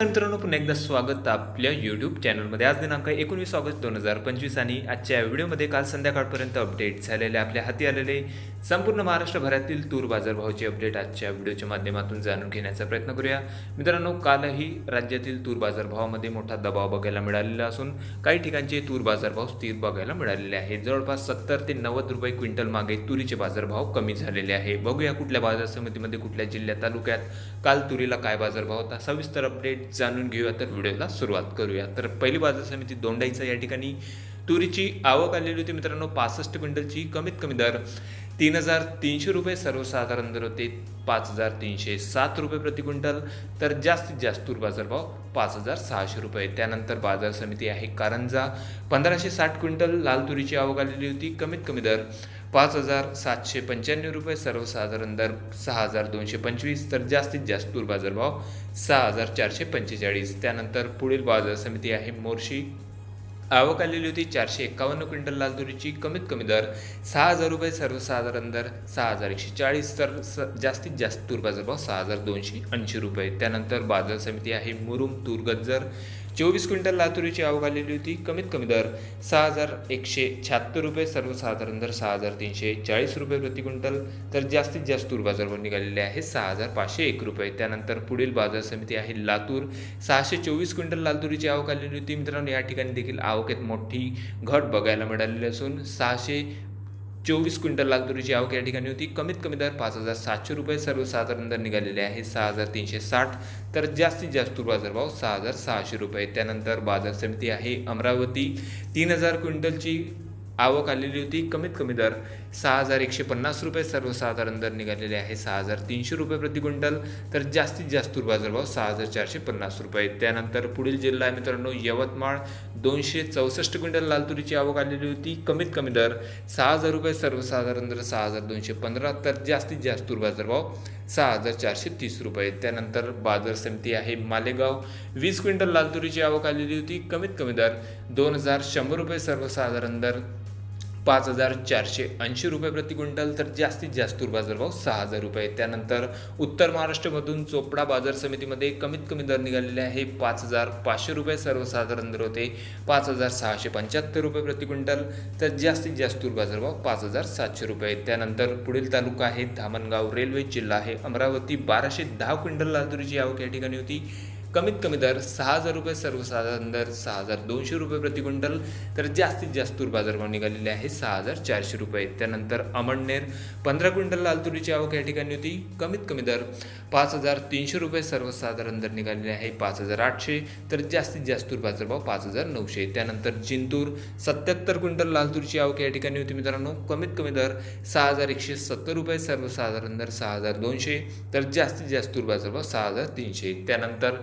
मित्रांनो पुन्हा एकदा स्वागत आपल्या यूट्यूब चॅनलमध्ये आज दिनांक एकोणवीस ऑगस्ट दोन हजार पंचवीस आणि आजच्या व्हिडिओमध्ये काल संध्याकाळपर्यंत अपडेट झालेले आपल्या हाती आलेले संपूर्ण महाराष्ट्रभरातील तूर बाजारभावाचे अपडेट आजच्या व्हिडिओच्या माध्यमातून जाणून घेण्याचा प्रयत्न करूया. मित्रांनो कालही राज्यातील तूर बाजारभावामध्ये मोठा दबाव बघायला मिळालेला असून काही ठिकाणचे तूर बाजारभाव स्थिर बघायला मिळालेले आहेत. जवळपास सत्तर ते नव्वद रुपये क्विंटल मागे तुरीचे बाजारभाव कमी झालेले आहे. बघूया कुठल्या बाजार समितीमध्ये कुठल्या जिल्ह्यात तालुक्यात काल तुरीला काय बाजारभाव होता. सविस्तर अपडेट जाणून घेऊया. तर व्हिडिओला सुरुवात करूया. तर पहिली बाजार समिती दोंडाईचा या ठिकाणी तुरीची आवक आलेली होती मित्रांनो पासष्ट क्विंटलची कमीत कमी दर तीन हजार तीनशे रुपये सर्वसाधारण दर होते पाच हजार तीनशे सात रुपये प्रति क्विंटल. तर जास्तीत जास्त तूर बाजारभाव पाच हजार सहाशे रुपये. त्यानंतर बाजार समिती आहे कारंजा. पंधराशे साठ क्विंटल लाल तुरीची आवक आलेली होती कमीत कमी दर पाच हजार सातशे पंच्याण्णव रुपये सर्वसाधारण दर सहा हजार दोनशे पंचवीस. तर जास्तीत जास्त तूर बाजारभाव सहा हजार चारशे पंचेचाळीस. त्यानंतर पुढील बाजार समिती आहे मोर्शी. आवक आलेली होती चारशे एक्कावन्न क्विंटल लाल तुरीची. कमीत कमी दर सहा हजार रुपये सर्वसाधारण दर सहा हजार एकशे चाळीस तर स जास्तीत जास्त तूर बाजारभाव सहा हजार दोनशे ऐंशी रुपये. त्यानंतर बाजार समिती आहे मुरुम तूर गज्जर चोवीस क्विंटल लातुरीची आवक आलेली होती. कमीत कमी दर सहा हजार एकशे शहात्तर रुपये सर्वसाधारण दर सहा हजार तीनशे चाळीस रुपये प्रति क्विंटल. तर जास्तीत जास्त तूर बाजारवर निघालेले आहे सहा हजार पाचशे एक रुपये. त्यानंतर पुढील बाजार समिती आहे लातूर. सहाशे चोवीस क्विंटल लातुरीची आवक आलेली होती. मित्रांनो या ठिकाणी देखील आवकेत मोठी घट बघायला मिळालेली असून सहाशे चोवीस क्विंटल लाल तुरीची आवक या ठिकाणी होती. कमीत कमी दर पाच हजार सातशे रुपये. सर्वसाधारण दर निघालेले आहे सहा हजार तीनशे साठ. तर जास्तीत जास्त तूर बाजारभाव सहा हजार सहाशे रुपये. त्यानंतर बाजार समिती आहे अमरावती. तीन हजार क्विंटलची आवक आलेली होती. कमीत कमी दर सहा हजार एकशे पन्नास रुपये. सर्वसाधारण दर निघालेले आहे सहा हजार तीनशे रुपये प्रति क्विंटल. तर जास्तीत जास्त बाजारभाव सहा हजार चारशे पन्नास रुपये. त्यानंतर पुढील जिल्हा आहे मित्रांनो यवतमाळ. दोनशे चौसष्ट क्विंटल लाल तुरीची आवक आलेली होती. कमीत कमी दर सहा हजार रुपये. सर्वसाधारण दर सहा हजार दोनशे पंधरा. तर जास्तीत जास्त बाजारभाव सहा हजार चारशे तीस रुपये. त्यानंतर बाजार समिती आहे मालेगाव. वीस क्विंटल लाल तुरीची आवक आलेली होती. कमीत कमी दर दोन हजार शंभर रुपये सर्वसाधारण दर. पाच हजार चारशे ऐंशी रुपये प्रति क्विंटल तर जास्तीत जास्त तूर बाजारभाव सहा हजार रुपये त्यानंतर उत्तर महाराष्ट्रामधून चोपडा बाजार समितीमध्ये कमीत कमी दर निघालेले आहे पाच हजार पाचशे रुपये. सर्वसाधारण दर होते पाच हजार सहाशे पंच्याहत्तर रुपये प्रति क्विंटल तर जास्तीत जास्त तूर बाजारभाव पाच हजार सातशे रुपये त्यानंतर पुढील तालुका आहे धामणगाव रेल्वे जिल्हा आहे अमरावती. बाराशे दहा क्विंटल लातूरची आवक या ठिकाणी होती. कमीत कमी दर सहा हजार रुपये सर्वसाधारण दर सहा हजार दोनशे रुपये प्रति क्विंटल. तर जास्तीत जास्त तूर बाजारभाव निघालेले आहे सहा हजार चारशे रुपये. त्यानंतर अमळनेर पंधरा क्विंटल लाल तुरीची आवक या ठिकाणी होती. कमीत कमी दर पाच हजार तीनशे रुपये सर्वसाधारण दर निघालेले आहे पाच हजार आठशे. तर जास्तीत जास्त तूर बाजारभाव पाच हजार नऊशे. त्यानंतर जिंतूर सत्याहत्तर क्विंटल लाल तुरीची आवक या ठिकाणी होती मित्रांनो. कमीत कमी दर सहा हजार एकशे सत्तर रुपये सर्वसाधारण दर सहा हजार दोनशे. तर जास्तीत जास्त तूर बाजारभाव सहा हजार तीनशे. त्यानंतर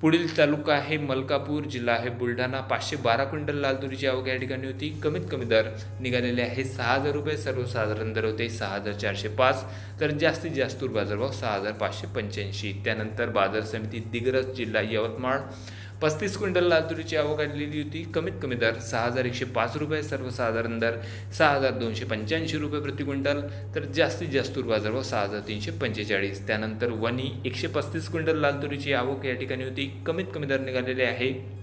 पुढील तालुका आहे मलकापूर जिल्हा आहे बुलढाणा. पाचशे बारा क्विंटल लाल तुरीची आवक या ठिकाणी होती. कमीत कमी दर निघालेले आहे सहा हजार रुपये. सर्वसाधारण दर होते सहा हजार चारशे पाच. तर जास्तीत जास्त तूर बाजारभाव सहा हजार पाचशे पंच्याऐंशी. त्यानंतर बाजार समिती दिग्रस जिल्हा यवतमाळ पस्तीस क्विंटल लाल तुरीची आवक आलेली होती. कमीत कमी दर सहा हजार एकशे पाच रुपये. सर्वसाधारण दर सहा हजार दोनशे पंच्याऐंशी रुपये प्रति क्विंटल. तर जास्तीत जास्त तूर बाजारभाव सहा हजार तीनशे पंचेचाळीस. त्यानंतर वनी एकशे पस्तीस क्विंटल लाल तुरीची आवक या ठिकाणी होती. कमीत कमी दर निघालेले आहे.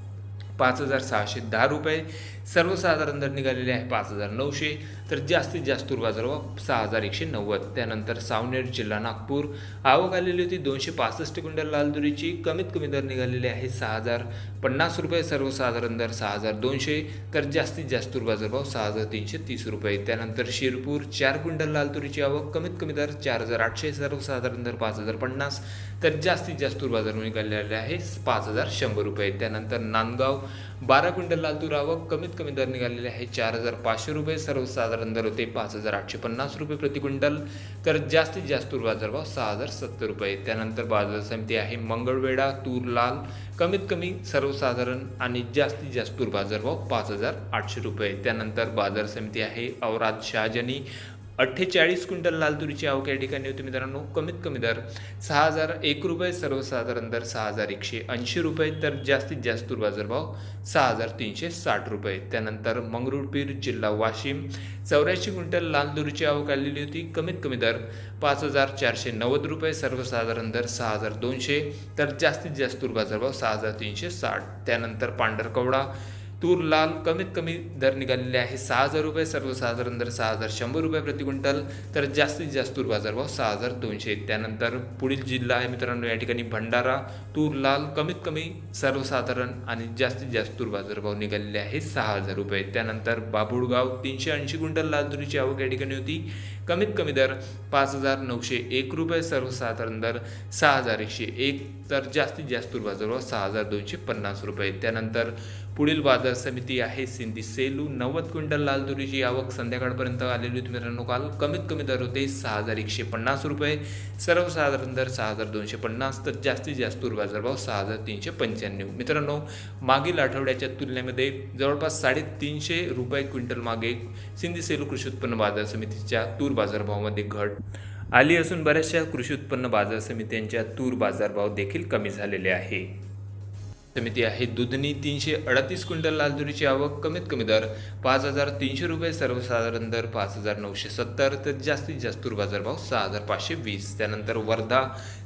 पाच हजार सहाशे दहा रुपये. सर्वसाधारण दर निघालेले आहे पाच हजार नऊशे तर जास्तीत जास्त तूर बाजारभाव सहा हजार एकशे नव्वद. त्यानंतर सावनेर जिल्हा नागपूर. आवक आलेली होती दोनशे पासष्ट क्विंटल लालदुरीची कमीत कमी दर निघालेले आहे सहा हजार पन्नास रुपये सर्वसाधारण दर सहा हजार दोनशे तर जास्तीत जास्त तूर बाजारभाव सहा हजार तीनशे तीस रुपये. त्यानंतर शिरपूर चार क्विंटल लालतुरीची आवक कमीत कमी दर चार हजार आठशे सर्वसाधारण दर पाच हजार पन्नास तर जास्तीत जास्त तूर बाजार निघालेले आहे पाच हजार शंभर रुपये. त्यानंतर नांदगाव बारा क्विंटल लालतूर आवक कमीत कमी दर निघालेले आहे चार हजार पाचशे रुपये सर्वसाधारण दर होते. पाच हजार आठशे पन्नास रुपये प्रति क्विंटल. तर जास्तीत जास्त बाजारभाव सहा हजार सत्तर रुपये. त्यानंतर बाजार समिती आहे. मंगळवेढा तूर लाल कमीत कमी सर्वसाधारण आणि जास्तीत जास्त तूर बाजारभाव पाच हजार आठशे रुपये. त्यानंतर बाजार समिती आहे. औराद शहाजनी अठ्ठेचाळीस क्विंटल लाल तुरीची आवक या ठिकाणी होती मित्रांनो. कमीत कमी दर सहा हजार एक रुपये सर्वसाधारण दर सहा हजार एकशे ऐंशी रुपये तर जास्तीत जास्त तूर बाजारभाव सहा हजार तीनशे साठ रुपये. त्यानंतर मंगरुळपीर जिल्हा वाशिम चौऱ्याऐंशी क्विंटल लाल तुरीची आवक आलेली होती. कमीत कमी दर पाच हजार चारशे नव्वद रुपये सर्वसाधारण दर सहा हजार दोनशे तर जास्तीत जास्त तूर बाजारभाव सहा हजार तीनशे साठ. त्यानंतर पांढरकवडा तूर लाल कमीत कमी दर निघालेले आहे. सहा हजार रुपये सर्वसाधारण दर सहा हजार शंभर रुपये प्रति क्विंटल तर जास्तीत जास्त तूर बाजारभाव सहा हजार दोनशे त्यानंतर पुढील जिल्हा आहे मित्रांनो या ठिकाणी भंडारा तूर लाल कमीत कमी सर्वसाधारण आणि जास्तीत जास्त तूर बाजारभाव निघालेले आहे सहा हजार रुपये. त्यानंतर बाबुळगाव तीनशे ऐंशी क्विंटल लाल तुरीची आवक या ठिकाणी होती. कमीत कमी दर पाच हजार नऊशे एक रुपये सर्वसाधारण दर सहा हजार एकशे एक तर जास्तीत जास्त तूर बाजारभाव सहा हजार दोनशे पन्नास रुपये. त्यानंतर पुढील बाजार समिती आहे सिंधी सेलू. नव्वद क्विंटल लाल तुरीची आवक संध्याकाळपर्यंत आलेली होती मित्रांनो काल. कमीत कमी दर होते सहा हजार एकशे पन्नास रुपये. सर्वसाधारण दर सहा हजार दोनशे पन्नास. तर जास्तीत जास्त तूर बाजारभाव सहा हजार तीनशे पंच्याण्णव. मित्रांनो मागील आठवड्याच्या तुलनेमध्ये जवळपास साडेतीनशे रुपये क्विंटल मागे सिंधी सेलू कृषी उत्पन्न बाजार समितीच्या तूर बाजारभावामध्ये घट आली असून बऱ्याचशा कृषी उत्पन्न बाजार समित्यांच्या तूर बाजारभाव देखील कमी झालेले आहे. समिती आहे. दुधनी तीनशे अडतीस क्विंटल लाल आवक कमीत कमी दर पाच हजार तीनशे रुपये सर्वसाधारण दर पाच हजार नऊशे सत्तर तर जास्तीत जास्त बाजारभाव सहा हजार पाचशे वीस. त्यानंतर वर्धा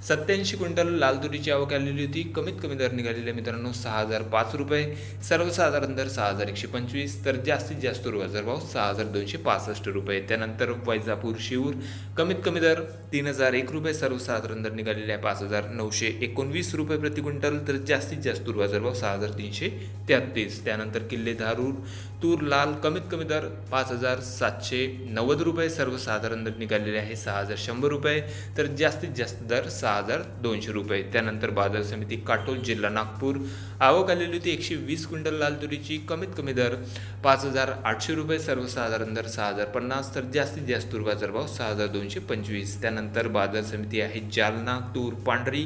सत्याऐंशी क्विंटल लाल आवक आलेली होती. कमीत कमी दर निघालेले मित्रांनो सहा हजार पाच रुपये सर्वसाधारण दर सहा हजार एकशे पंचवीस तर जास्तीत जास्त बाजारभाव सहा हजार दोनशे पासष्ट रुपये. त्यानंतर वैजापूर शिवूर कमीत कमी दर तीन हजार एक रुपये सर्वसाधारण दर निघालेले आहे पाच हजार नऊशे एकोणवीस रुपये प्रति क्विंटल तर जास्तीत जास्त तूर बाजारभाव सहा हजार तीनशे तेहत्तीस त्यानंतर किल्ले धारूर तूर लाल कमीत कमी दर पाच हजार सातशे नव्वद रुपये. सर्वसाधारण दर निघालेले आहे सहा हजार शंभर रुपये. तर जास्तीत जास्त दर सहा हजार दोनशे रुपये. त्यानंतर बाजार समिती काटोल जिल्हा नागपूर. आवक आलेली होती एकशे वीस क्विंटल लाल तुरीची. कमीत कमी दर पाच हजार आठशे रुपये. सर्वसाधारण दर सहा हजार पन्नास. तर जास्तीत जास्त तूर बाजारभाव सहा हजार दोनशे पंचवीस. त्यानंतर बाजार समिती आहे जालना तूर पांढरी.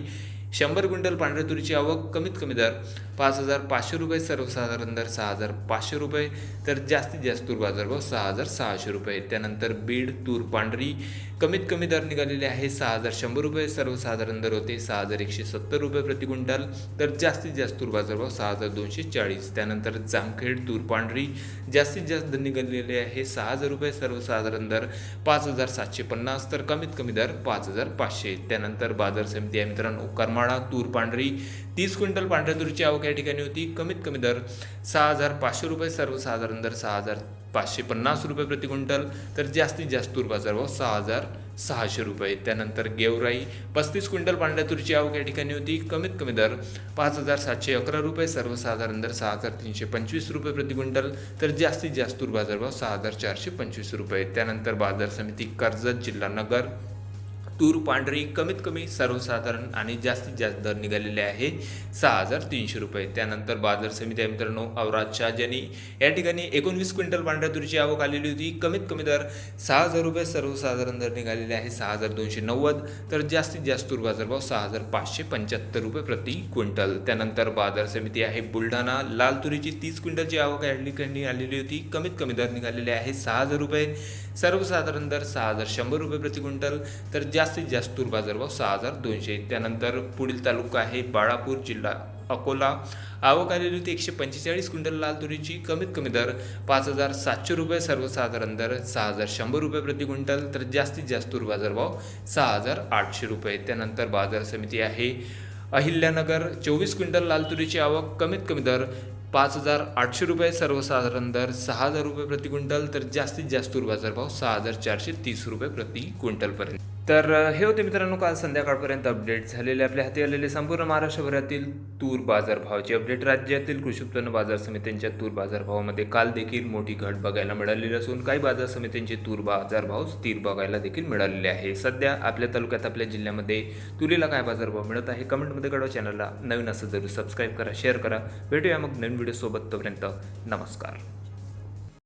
शंभर क्विंटल पांढऱ्या तुरीची आवक कमीत कमी दर पाच हजार पाचशे रुपये सर्वसाधारण दर सहा हजार पाचशे रुपये तर जास्तीत जास्त तूर बाजारभाव सहा हजार सहाशे रुपये. त्यानंतर बीड तूर पांढरी कमीत कमी दर निघालेले आहे सहा हजार शंभर रुपये सर्वसाधारण दर होते सहा हजार एकशे सत्तर रुपये प्रति क्विंटल तर जास्तीत जास्त तूर बाजारभाव सहा हजार दोनशे चाळीस. त्यानंतर जामखेड तूर पांढरी जास्तीत जास्त दर निघालेले आहे सहा हजार रुपये सर्वसाधारण दर पाच हजार सातशे पन्नास तर कमीत कमी दर पाच हजार पाचशे. त्यानंतर बाजार समिती आहे मित्रांनो करमाळ तूर पांढरी तीस क्विंटल पांढऱ्या तुरीची आवक या ठिकाणी होती. कमीत कमी दर सहा हजार पाचशे रुपये सर्वसाधारण दर सहा हजार पाचशे पन्नास रुपये प्रति क्विंटल. तर जास्तीत जास्त तूर बाजारभाव सहा हजार सहाशे रुपये. त्यानंतर गेवराई पस्तीस क्विंटल पांढऱ्या तुरीची आवक या ठिकाणी होती. कमीत कमी दर पाच हजार सातशे अकरा रुपये सर्वसाधारण दर सहा हजार तीनशे पंचवीस रुपये प्रति क्विंटल. तर जास्तीत जास्त तूर बाजारभाव सहा हजार चारशे पंचवीस रुपये. त्यानंतर बाजार समिती कर्जत जिल्हा नगर तूर पांढरी कमीत कमी सर्वसाधारण आणि जास्तीत जास्त दर निघालेले आहे. सहा हजार तीनशे रुपये. त्यानंतर बाजार समिती आहे मित्रांनो शाह शहाजनी या ठिकाणी एकोणवीस क्विंटल पांढऱ्या तुरीची आवक आलेली होती कमीत कमी दर सहा हजार रुपये सर्वसाधारण दर निघालेले आहे सहा हजार दोनशे नव्वद. तर जास्तीत जास्त तूर बाजारभाव सहा हजार पाचशे पंच्याहत्तर रुपये प्रति क्विंटल. त्यानंतर बाजार समिती आहे बुलढाणा लाल तुरीची तीस क्विंटलची आवक या ठिकाणी आलेली होती कमीत कमी दर निघालेले आहे सहा हजार रुपये. सर्वसाधारण दर सहा हजार शंभर रुपये प्रति क्विंटल. तर जास्त जास्तीत जास्त तूर बाजारभाव सहा हजार दोनशे. त्यानंतर पुढील तालुका आहे बाळापूर जिल्हा अकोला. आवक आलेली होती एकशे पंचेचाळीस क्विंटल लाल तुरीची. कमीत कमी दर पाच हजार सातशे रुपये सर्वसाधारण दर सहा हजार शंभर रुपये प्रति क्विंटल. तर जास्तीत जास्त तूर बाजारभाव सहा हजार आठशे रुपये. त्यानंतर बाजार समिती आहे अहिल्यानगर. चोवीस क्विंटल लाल तुरीची आवक कमीत कमी दर पाच हजार आठशे रुपये सर्वसाधारण दर सहा हजार रुपये प्रति क्विंटल तर जास्तीत जास्त तूर बाजारभाव सहा हजार चारशे तीस रुपये प्रति क्विंटलपर्यंत. तर हे होते मित्रांनो काल संध्याकाळपर्यंत अपडेट झालेले आपल्या हाती आलेले संपूर्ण महाराष्ट्रभरातील तूर बाजारभावाचे अपडेट राज्यातील कृषी उत्पन्न बाजार समित्यांच्या तूर बाजारभावामध्ये काल देखील मोठी घट बघायला मिळालेली असून काही बाजार समित्यांचे तूर बाजारभाव स्थिर बघायला देखील मिळालेले आहे. सध्या आपल्या तालुक्यात आपल्या जिल्ह्यामध्ये तुरीला काय बाजारभाव मिळत आहे कमेंटमध्ये कळवा. चॅनलला नवीन असं जरूर सबस्क्राईब करा शेअर करा. भेटूया मग नवीन व्हिडिओसोबत तोपर्यंत नमस्कार.